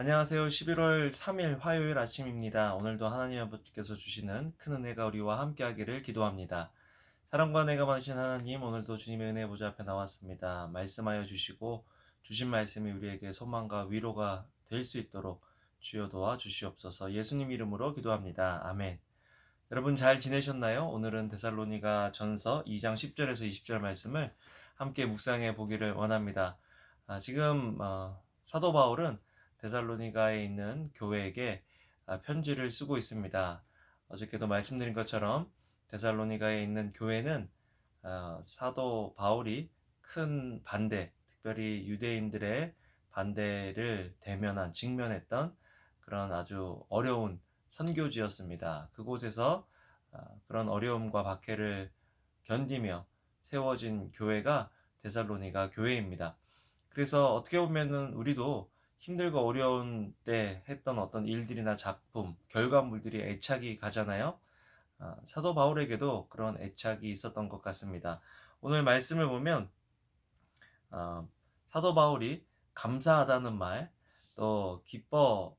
안녕하세요. 11월 3일 화요일 아침입니다. 오늘도 하나님 아버지께서 주시는 큰 은혜가 우리와 함께하기를 기도합니다. 사랑과 은혜가 많으신 하나님, 오늘도 주님의 은혜 보좌 앞에 나왔습니다. 말씀하여 주시고 주신 말씀이 우리에게 소망과 위로가 될 수 있도록 주여 도와 주시옵소서. 예수님 이름으로 기도합니다. 아멘. 여러분 잘 지내셨나요? 오늘은 데살로니가 전서 2장 10절에서 20절 말씀을 함께 묵상해 보기를 원합니다. 아, 지금 어, 사도 바울은 데살로니가에 있는 교회에게 아, 편지를 쓰고 있습니다. 어저께도 말씀드린 것처럼 데살로니가에 있는 교회는 어, 사도 바울이 큰 반대, 특별히 유대인들의 반대를 대면한, 직면했던 그런 아주 어려운 선교지였습니다. 그곳에서 어, 그런 어려움과 박해를 견디며 세워진 교회가 데살로니가 교회입니다. 그래서 어떻게 보면은 우리도 힘들고 어려운 때 했던 어떤 일들이나 작품, 결과물들이 애착이 가잖아요. 아, 사도 바울에게도 그런 애착이 있었던 것 같습니다. 오늘 말씀을 보면 아, 사도 바울이 감사하다는 말, 또 기뻐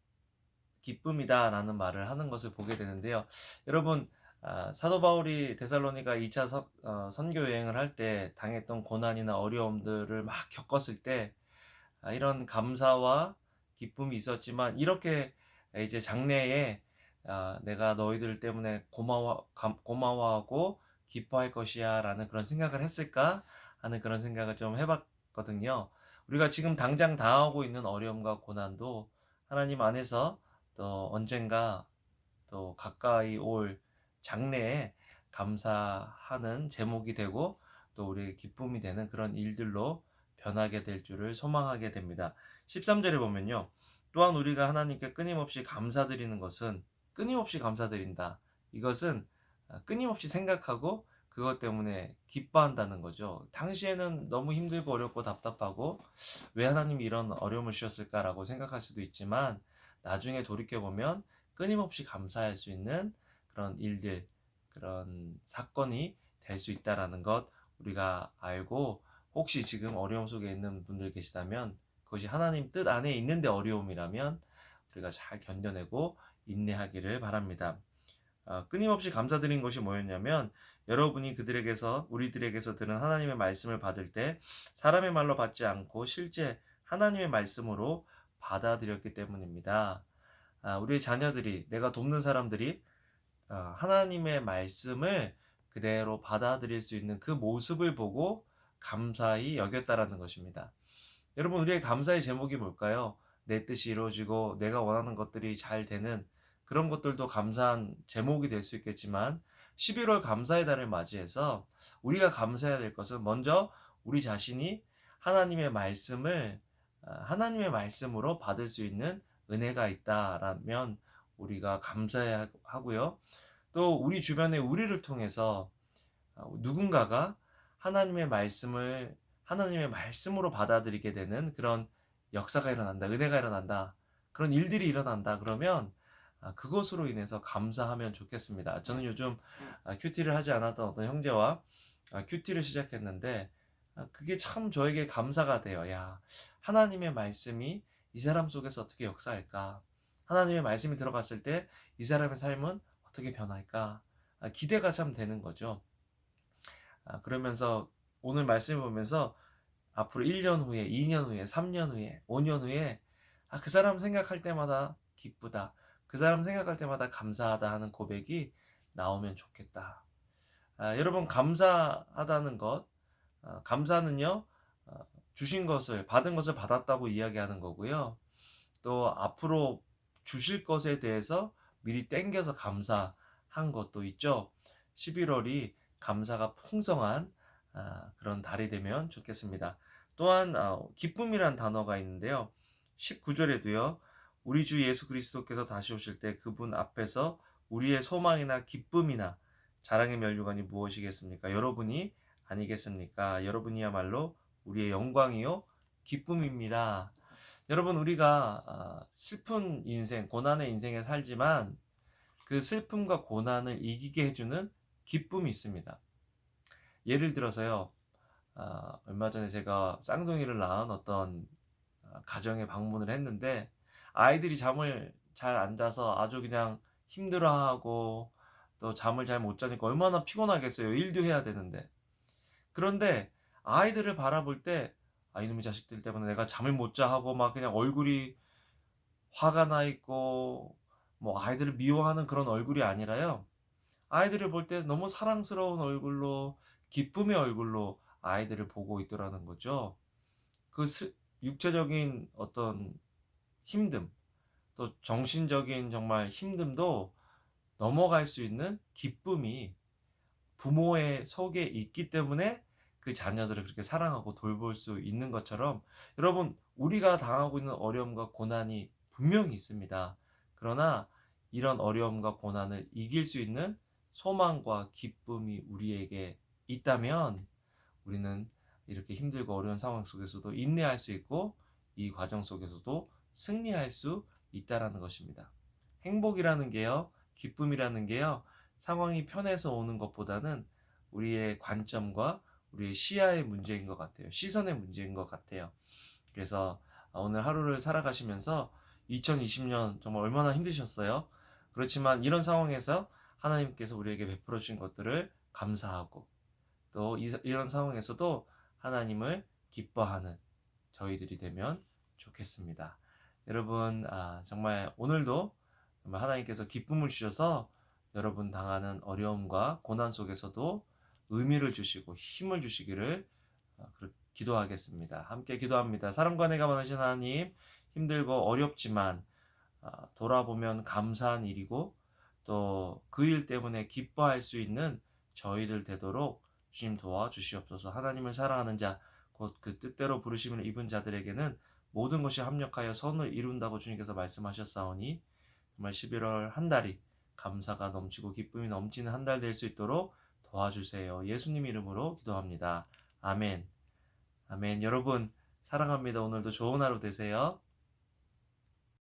기쁨이다라는 말을 하는 것을 보게 되는데요. 여러분 아, 사도 바울이 데살로니가 2차 서, 어, 선교 여행을 할 때 당했던 고난이나 어려움들을 막 겪었을 때 아, 이런 감사와 기쁨이 있었지만 이렇게 이제 장래에 아, 내가 너희들 때문에 고마워 고마워하고 기뻐할 것이야라는 그런 생각을 했을까 하는 그런 생각을 좀 해봤거든요. 우리가 지금 당장 당하고 있는 어려움과 고난도 하나님 안에서 또 언젠가 또 가까이 올 장래에 감사하는 제목이 되고 또 우리의 기쁨이 되는 그런 일들로 변하게 될 줄을 소망하게 됩니다. 13절에 보면요. 또한 우리가 하나님께 끊임없이 감사드리는 것은 끊임없이 감사드린다. 이것은 끊임없이 생각하고 그것 때문에 기뻐한다는 거죠. 당시에는 너무 힘들고 어렵고 답답하고 왜 하나님이 이런 어려움을 주셨을까라고 생각할 수도 있지만 나중에 돌이켜보면 끊임없이 감사할 수 있는 그런 일들, 그런 사건이 될 수 있다라는 것 우리가 알고 혹시 지금 어려움 속에 있는 분들 계시다면 그것이 하나님 뜻 안에 있는데 어려움이라면 우리가 잘 견뎌내고 인내하기를 바랍니다. 어, 끊임없이 감사드린 것이 뭐였냐면 여러분이 그들에게서 우리들에게서 들은 하나님의 말씀을 받을 때 사람의 말로 받지 않고 실제 하나님의 말씀으로 받아들였기 때문입니다. 아, 우리의 자녀들이 내가 돕는 사람들이 어, 하나님의 말씀을 그대로 받아들일 수 있는 그 모습을 보고 감사히 여겼다라는 것입니다. 여러분, 우리의 감사의 제목이 뭘까요? 내 뜻이 이루어지고 내가 원하는 것들이 잘 되는 그런 것들도 감사한 제목이 될 수 있겠지만 11월 감사의 달을 맞이해서 우리가 감사해야 될 것은 먼저 우리 자신이 하나님의 말씀을 아, 하나님의 말씀으로 받을 수 있는 은혜가 있다라면 우리가 감사해야 하고요. 또 우리 주변에 우리를 통해서 아, 누군가가 하나님의 말씀을 하나님의 말씀으로 받아들이게 되는 그런 역사가 일어난다, 은혜가 일어난다, 그런 일들이 일어난다. 그러면 아, 그것으로 인해서 감사하면 좋겠습니다. 저는 요즘 아, 큐티를 하지 않았던 어떤 형제와 아, 큐티를 시작했는데 그게 참 저에게 감사가 돼요. 야, 하나님의 말씀이 이 사람 속에서 어떻게 역사할까? 하나님의 말씀이 들어갔을 때 이 사람의 삶은 어떻게 변할까? 기대가 참 되는 거죠. 그러면서 오늘 말씀을 보면서 앞으로 1년 후에, 2년 후에, 3년 후에, 5년 후에 아, 그 사람 생각할 때마다 기쁘다. 그 사람 생각할 때마다 감사하다 하는 고백이 나오면 좋겠다. 아, 여러분 감사하다는 것, 아, 감사는요 아, 주신 것을 받은 것을 받았다고 이야기하는 거고요. 또 앞으로 주실 것에 대해서 미리 땡겨서 감사한 것도 있죠. 11월이 감사가 풍성한 아, 그런 달이 되면 좋겠습니다. 또한 어, 기쁨이란 단어가 있는데요. 19절에도요. 우리 주 예수 그리스도께서 다시 오실 때 그분 앞에서 우리의 소망이나 기쁨이나 자랑의 멸류관이 무엇이겠습니까? 여러분이 아니겠습니까? 여러분이야말로 우리의 영광이요 기쁨입니다. 여러분 우리가 아, 슬픈 인생, 고난의 인생에 살지만 그 슬픔과 고난을 이기게 해주는 기쁨이 있습니다. 예를 들어서요, 아, 얼마 전에 제가 쌍둥이를 낳은 어떤 아, 가정에 방문을 했는데 아이들이 잠을 잘 안 자서 아주 그냥 힘들어하고 또 잠을 잘 못 자니까 얼마나 피곤하겠어요. 일도 해야 되는데. 그런데 아이들을 바라볼 때 아, 이놈의 자식들 때문에 내가 잠을 못 자 하고 막 그냥 얼굴이 화가 나 있고 뭐 아이들을 미워하는 그런 얼굴이 아니라요. 아이들을 볼 때 너무 사랑스러운 얼굴로 기쁨의 얼굴로 아이들을 보고 있더라는 거죠. 그 스- 육체적인 어떤 힘듦, 또 정신적인 정말 힘듦도 넘어갈 수 있는 기쁨이 부모의 속에 있기 때문에 그 자녀들을 그렇게 사랑하고 돌볼 수 있는 것처럼 여러분 우리가 당하고 있는 어려움과 고난이 분명히 있습니다. 그러나 이런 어려움과 고난을 이길 수 있는 소망과 기쁨이 우리에게 있다면 우리는 이렇게 힘들고 어려운 상황 속에서도 인내할 수 있고 이 과정 속에서도 승리할 수 있다라는 것입니다. 행복이라는 게요, 기쁨이라는 게요, 상황이 편해서 오는 것보다는 우리의 관점과 우리의 시야의 문제인 것 같아요. 시선의 문제인 것 같아요. 그래서 오늘 하루를 살아가시면서 2020년 정말 얼마나 힘드셨어요? 그렇지만 이런 상황에서 하나님께서 우리에게 베풀어 주신 것들을 감사하고 또 이, 이런 상황에서도 하나님을 기뻐하는 저희들이 되면 좋겠습니다. 여러분 아, 정말 오늘도 정말 하나님께서 기쁨을 주셔서 여러분 당하는 어려움과 고난 속에서도 의미를 주시고 힘을 주시기를 아, 기도하겠습니다. 함께 기도합니다. 사랑과 내가 많으신 하나님 힘들고 어렵지만 아, 돌아보면 감사한 일이고 또 그 일 때문에 기뻐할 수 있는 저희들 되도록 주님 도와주시옵소서. 하나님을 사랑하는 자, 곧 그 뜻대로 부르심을 입은 자들에게는 모든 것이 합력하여 선을 이룬다고 주님께서 말씀하셨사오니 정말 11월 한 달이 감사가 넘치고 기쁨이 넘치는 한 달 될 수 있도록 도와주세요. 예수님 이름으로 기도합니다. 아멘. 아멘. 여러분 사랑합니다. 오늘도 좋은 하루 되세요.